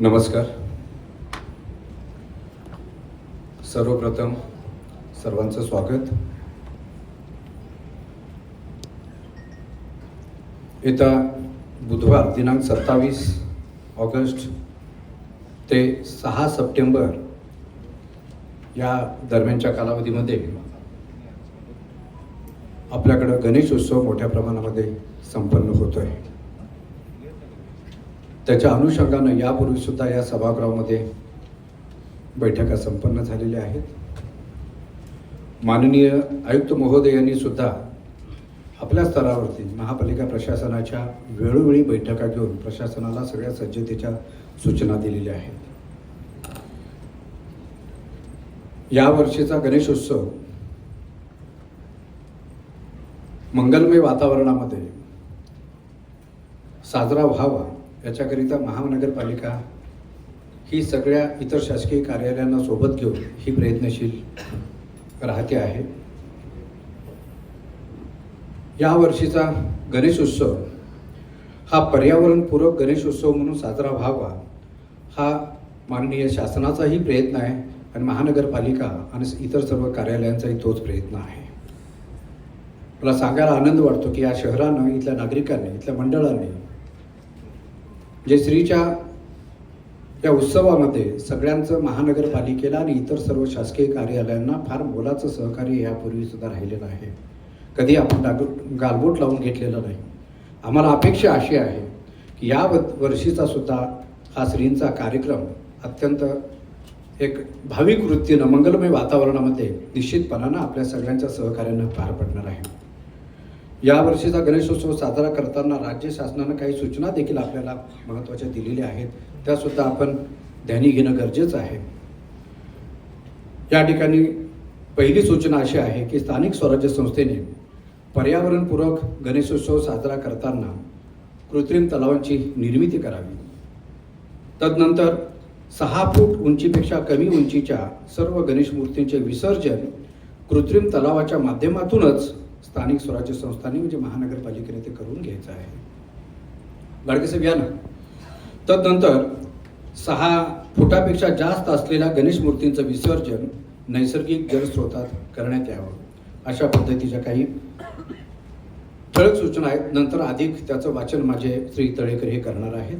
नमस्कार. सर्वप्रथम सर्वांचं स्वागत. येत्या बुधवार दिनांक सत्तावीस ऑगस्ट ते सहा सप्टेंबर या दरम्यानच्या कालावधीमध्ये आपल्याकडं गणेश उत्सव मोठ्या प्रमाणामध्ये संपन्न होतो आहे त्याच्या अनुषंगानं यापूर्वी सुद्धा या सभागृहामध्ये बैठका संपन्न झालेल्या आहेत. माननीय आयुक्त महोदय यांनी सुद्धा आपल्या स्तरावरती महापालिका प्रशासनाच्या वेळोवेळी बैठका घेऊन प्रशासनाला सगळ्या सज्जतेच्या सूचना दिलेल्या आहेत. या वर्षीचा गणेशोत्सव मंगलमय वातावरणामध्ये साजरा व्हावा याच्याकरिता महानगरपालिका ही सगळ्या इतर शासकीय कार्यालयांना सोबत घेऊन ही प्रयत्नशील राहते आहे. या वर्षीचा गणेशोत्सव हा पर्यावरणपूरक गणेश उत्सव म्हणून साजरा व्हावा हा माननीय शासनाचाही प्रयत्न आहे आणि महानगरपालिका आणि इतर सर्व कार्यालयांचाही तोच प्रयत्न आहे. मला सांगायला आनंद वाटतो की या शहरानं इथल्या नागरिकांनी इथल्या मंडळांनी जे श्रीच्या या उत्सवामध्ये सगळ्यांचं महानगरपालिकेला आणि इतर सर्व शासकीय कार्यालयांना फार मोलाचं सहकार्य यापूर्वीसुद्धा राहिलेलं आहे. कधी आपण डाग गालबोट लावून घेतलेलं नाही. आम्हाला अपेक्षा अशी आहे की या व- वर्षीचा सुद्धा हा श्रींचा कार्यक्रम अत्यंत एक भाविक वृत्तीनं मंगलमय वातावरणामध्ये निश्चितपणानं आपल्या सगळ्यांच्या सहकार्यानं पार पडणार आहे. यावर्षीचा गणेशोत्सव साजरा करताना राज्य शासनानं काही सूचना देखील आपल्याला महत्त्वाच्या दिलेल्या आहेत. त्यासुद्धा आपण ध्यानी घेणं गरजेचं आहे. या ठिकाणी पहिली सूचना अशी आहे की स्थानिक स्वराज्य संस्थेने पर्यावरणपूरक गणेशोत्सव साजरा करताना कृत्रिम तलावांची निर्मिती करावी. तदनंतर सहा फूट उंचीपेक्षा कमी उंचीच्या सर्व गणेश मूर्तींचे विसर्जन कृत्रिम तलावाच्या माध्यमातूनच स्थानिक स्वराज्य संस्थांनी म्हणजे महानगरपालिकेने ते करून घ्यायचं आहे. गाडगेसाहेब या ना. तदनंतर सहा फुटापेक्षा जास्त असलेल्या गणेश मूर्तींचं विसर्जन नैसर्गिक जलस्रोतात करण्यात यावं अशा पद्धतीच्या काही ठळक सूचना आहेत. नंतर अधिक त्याचं वाचन माझे श्री तळेकर हे करणार आहेत.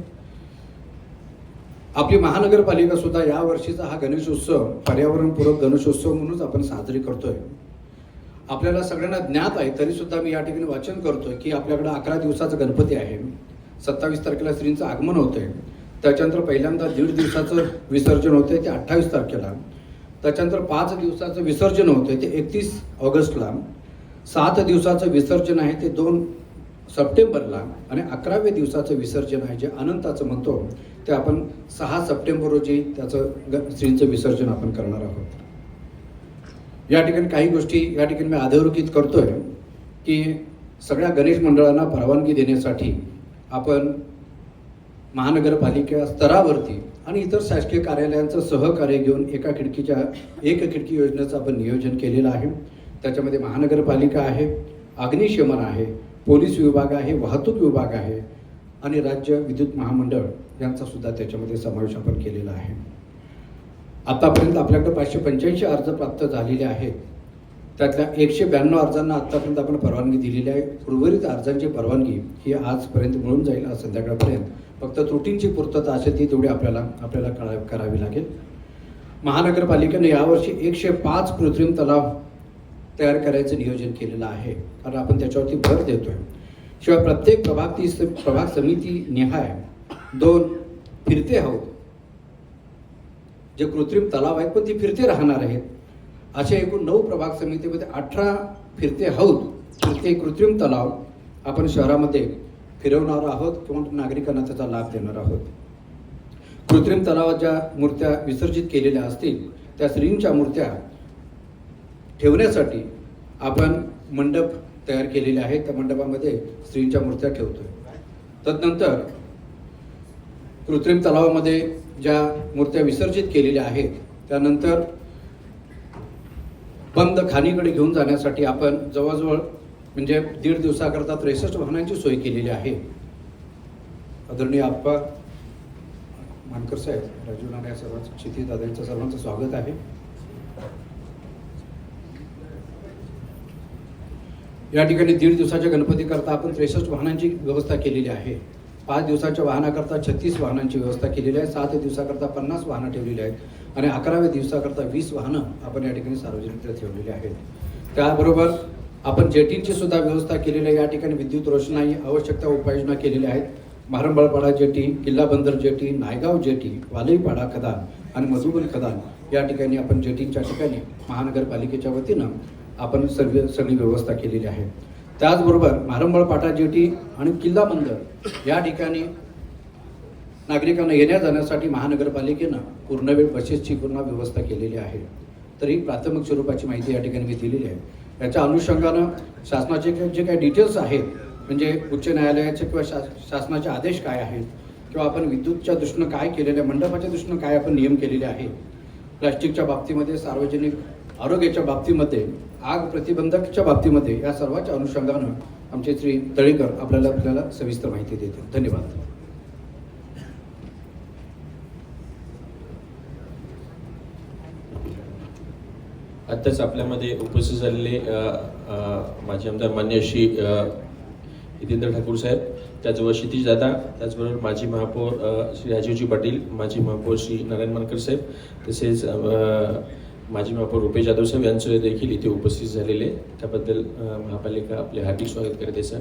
आपली महानगरपालिका सुद्धा या वर्षीचा हा गणेशोत्सव पर्यावरणपूरक गणेशोत्सव म्हणूनच आपण साजरी करतोय. आपल्याला सगळ्यांना ज्ञात आहे तरी सुद्धा मी या ठिकाणी वाचन करतोय की आपल्याकडे अकरा दिवसाचा गणपती आहे. सत्तावीस तारखेला श्रींचं आगमन होतंय. त्याच्यानंतर पहिल्यांदा दीड दिवसाचं विसर्जन होतंय ते अठ्ठावीस तारखेला. त्याच्यानंतर पाच दिवसाचं विसर्जन होतंय ते एकतीस ऑगस्टला. सात दिवसाचं विसर्जन आहे ते दोन सप्टेंबरला. आणि अकराव्या दिवसाचं विसर्जन आहे जे अनंताचं म्हणतो ते आपण सहा सप्टेंबर रोजी त्याचं ग श्रींचं विसर्जन आपण करणार आहोत. या ठिकाणी काही गोष्टी या ठिकाणी मी अधोरेखित करतोय की सगळ्या गणेश मंडळांना परवानगी देण्यासाठी आपण महानगरपालिका स्तरावरती आणि इतर शासकीय कार्यालयांचं सहकार्य घेऊन एका खिडकीच्या एक खिडकी योजनेचं आपण नियोजन केलेलं आहे. त्याच्यामध्ये महानगरपालिका आहे अग्निशमन आहे पोलीस विभाग आहे वाहतूक विभाग आहे आणि राज्य विद्युत महामंडळ यांचा सुद्धा त्याच्यामध्ये समावेश आपण केलेला आहे. आतापर्यंत आपल्याकडे पाचशे पंच्याऐंशी अर्ज प्राप्त झालेले आहेत. त्यातल्या एकशे ब्याण्णव अर्जांना आत्तापर्यंत आपण परवानगी दिलेली आहे. उर्वरित अर्जांची परवानगी ही आजपर्यंत मिळून जाईल आज संध्याकाळपर्यंत. फक्त त्रुटींची पूर्तता असेल ती तेवढी आपल्याला आपल्याला करा करावी लागेल. महानगरपालिकेने यावर्षी एकशे पाच कृत्रिम तलाव तयार करायचं नियोजन केलेलं आहे. कारण आपण त्याच्यावरती भर देतोय. शिवाय प्रत्येक प्रभाग ती प्रभाग समिती निहाय दोन फिरते हौद जे कृत्रिम तलाव आहेत पण ती फिरते राहणार आहेत. अशा एकूण नऊ प्रभाग समितीमध्ये अठरा फिरते हौद फिरते कृत्रिम तलाव आपण शहरामध्ये फिरवणार आहोत किंवा नागरिकांना त्याचा लाभ देणार आहोत. कृत्रिम तलावात ज्या मूर्त्या विसर्जित केलेल्या असतील त्या श्रींच्या मूर्त्या ठेवण्यासाठी आपण मंडप तयार केलेले आहेत. त्या मंडपामध्ये स्त्रींच्या मूर्त्या ठेवतोय. तदनंतर कृत्रिम तलावामध्ये ज्या मूर्त्या विसर्जित केलेल्या आहेत त्यानंतर बंद खाणीकडे घेऊन जाण्यासाठी आपण जवळजवळ म्हणजे दीड दिवसाकरता त्रेसष्ट वाहनांची सोय केलेली आहे. आदरणीय आप्पा मानकर साहेब राजीव नाना या सर्वांचं क्षितिज दादांचं सर्वांचं स्वागत आहे. या ठिकाणी दीड दिवसाच्या गणपतीकरता आपण त्रेसष्ट वाहनांची व्यवस्था केलेली आहे. पाच दिवसाच्या वाहनाकरता छत्तीस वाहनांची व्यवस्था केलेली आहे. सात दिवसाकरता पन्नास वाहनं ठेवलेली आहेत. आणि अकराव्या दिवसाकरता वीस वाहनं आपण या ठिकाणी सार्वजनिक ठेवलेली आहेत. त्याबरोबर आपण जेटींची सुद्धा व्यवस्था केलेली आहे. या ठिकाणी विद्युत रोषणाई आवश्यकता उपाययोजना केलेल्या आहेत. मारंबळपाडा जेटी किल्ला बंदर जेटी नायगाव जेटी वालईपाडा खदान आणि मधुबन खदान या ठिकाणी आपण जेटींच्या ठिकाणी महानगरपालिकेच्या वतीनं आपण सर्व सगळी व्यवस्था केलेली आहे. त्याचबरोबर मारंबळपाटा जेटी आणि किल्ला बंदर या ठिकाणी नागरिकांना येण्या जाण्यासाठी महानगरपालिकेनं पूर्णवेळ बसेसची पूर्ण व्यवस्था केलेली आहे. तर ही प्राथमिक स्वरूपाची माहिती या ठिकाणी मी दिलेली आहे. याच्या अनुषंगानं शासनाचे जे काही डिटेल्स आहेत म्हणजे उच्च न्यायालयाचे किंवा शा शासनाचे आदेश काय आहेत किंवा आपण विद्युतच्या दृष्टीनं काय केलेलं आहे मंडपाच्या दृष्टीनं काय आपण नियम केलेले आहे प्लास्टिकच्या बाबतीमध्ये सार्वजनिक आरोग्याच्या बाबतीमध्ये आग प्रतिबंधकच्या बाबतीमध्ये या सर्वांच्या अनुषंगानं आमचे श्री तळेकर आपल्याला आपल्याला सविस्तर माहिती देतील. धन्यवाद. आत्ताच आपल्यामध्ये उपस्थित झालेले माजी आमदार मान्य श्री अ, हितेंद्र ठाकूर साहेब त्याचबरोबर क्षितिज दादा त्याचबरोबर माजी महापौर श्री राजीवजी पाटील माजी महापौर श्री नारायण मानकर साहेब तसेच माजी महापौर रुपेश जाधव साहेब यांचं देखील इथे उपस्थित झालेले त्याबद्दल महापालिका आपले हार्दिक स्वागत करते सर.